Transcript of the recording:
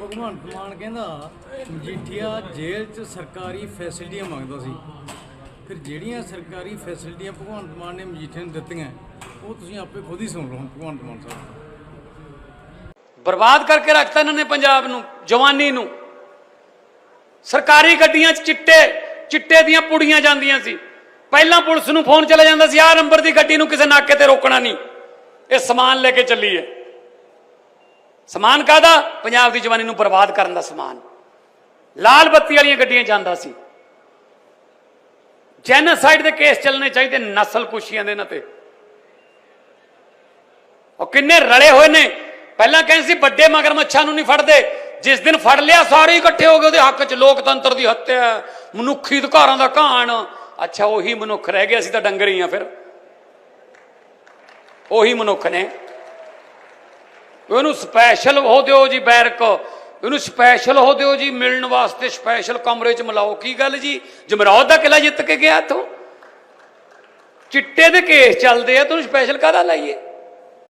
ਭਗਵੰਤ ਮਾਨ ਕਹਿੰਦਾ, ਮਜੀਠੀਆ ਜੇਲ੍ਹ 'ਚ ਸਰਕਾਰੀ ਫੈਸਿਲਿਟੀਆਂ ਮੰਗਦਾ ਸੀ। ਫਿਰ ਜਿਹੜੀਆਂ ਸਰਕਾਰੀ ਫੈਸਿਲਿਟੀਆਂ ਭਗਵੰਤ ਮਾਨ ਨੇ ਮਜੀਠੀਆ ਨੂੰ ਦਿੱਤੀਆਂ, ਉਹ ਤੁਸੀਂ ਆਪੇ ਖੁਦ ਹੀ ਸੁਣ ਲਓ ਭਗਵੰਤ ਮਾਨ ਸਾਹਿਬ। ਬਰਬਾਦ ਕਰਕੇ ਰੱਖਤਾ ਇਹਨਾਂ ਨੇ ਪੰਜਾਬ ਨੂੰ, ਜਵਾਨੀ ਨੂੰ। ਸਰਕਾਰੀ ਗੱਡੀਆਂ 'ਚ ਚਿੱਟੇ ਚਿੱਟੇ ਦੀਆਂ ਪੁੜੀਆਂ ਜਾਂਦੀਆਂ ਸੀ। ਪਹਿਲਾਂ ਪੁਲਿਸ ਨੂੰ ਫੋਨ ਚਲਾ ਜਾਂਦਾ ਸੀ, ਆਹ ਨੰਬਰ ਦੀ ਗੱਡੀ ਨੂੰ ਕਿਸੇ ਨਾਕੇ ਤੇ ਰੋਕਣਾ ਨਹੀਂ। ਇਹ ਸਮਾਨ ਲੈ ਕੇ ਚੱਲੀ ਹੈ। ਸਮਾਨ ਕਾਦਾ ਪੰਜਾਬ ਦੀ ਜਵਾਨੀ ਨੂੰ ਬਰਬਾਦ ਕਰਨ ਦਾ ਸਮਾਨ। ਲਾਲ ਬੱਤੀ ਵਾਲੀਆਂ ਗੱਡੀਆਂ ਜਾਂਦਾ ਸੀ। ਜੈਨੋਸਾਈਡ ਦੇ ਕੇਸ ਚੱਲਣੇ ਚਾਹੀਦੇ ਨਸਲ ਕੁਸ਼ੀਆਂ ਦੇ ਇਹਨਾਂ ਤੇ। ਉਹ ਕਿੰਨੇ ਰਲੇ ਹੋਏ ਨੇ। ਪਹਿਲਾਂ ਕਹਿੰਦੇ ਸੀ ਵੱਡੇ ਮਗਰਮੱਛਾਂ ਨੂੰ ਨਹੀਂ ਫੜਦੇ। ਜਿਸ ਦਿਨ ਫੜ ਲਿਆ, ਸਾਰੇ ਇਕੱਠੇ ਹੋ ਗਏ। ਉਹਦੇ ਹੱਕ 'ਚ ਲੋਕਤੰਤਰ ਦੀ ਹੱਤਿਆ ਮਨੁੱਖੀ ਅਧਿਕਾਰਾਂ ਦਾ ਘਾਣ। ਅੱਛਾ, ਉਹੀ ਮਨੁੱਖ ਰਹਿ ਗਿਆ ਅਸੀਂ ਤਾਂ ਡੰਗਰ ਹੀ ਆ ਫਿਰ। ਉਹੀ ਮਨੁੱਖ ਨੇ। ਉਹਨੂੰ ਸਪੈਸ਼ਲ ਉਹ ਦਿਓ ਜੀ ਬੈਰਕ। ਉਹਨੂੰ ਸਪੈਸ਼ਲ ਉਹ ਦਿਓ ਜੀ, ਮਿਲਣ ਵਾਸਤੇ ਸਪੈਸ਼ਲ ਕਮਰੇ 'ਚ ਮਿਲਾਓ। ਕੀ ਗੱਲ ਜੀ? ਜਮਰੌਦ ਦਾ ਕਿਲਾ ਜਿੱਤ ਕੇ ਗਿਆ ਇੱਥੋਂ? ਚਿੱਟੇ ਦੇ ਕੇਸ ਚੱਲਦੇ ਆ ਤੈਨੂੰ ਸਪੈਸ਼ਲ ਕਾਹਦਾ ਲਾਈਏ?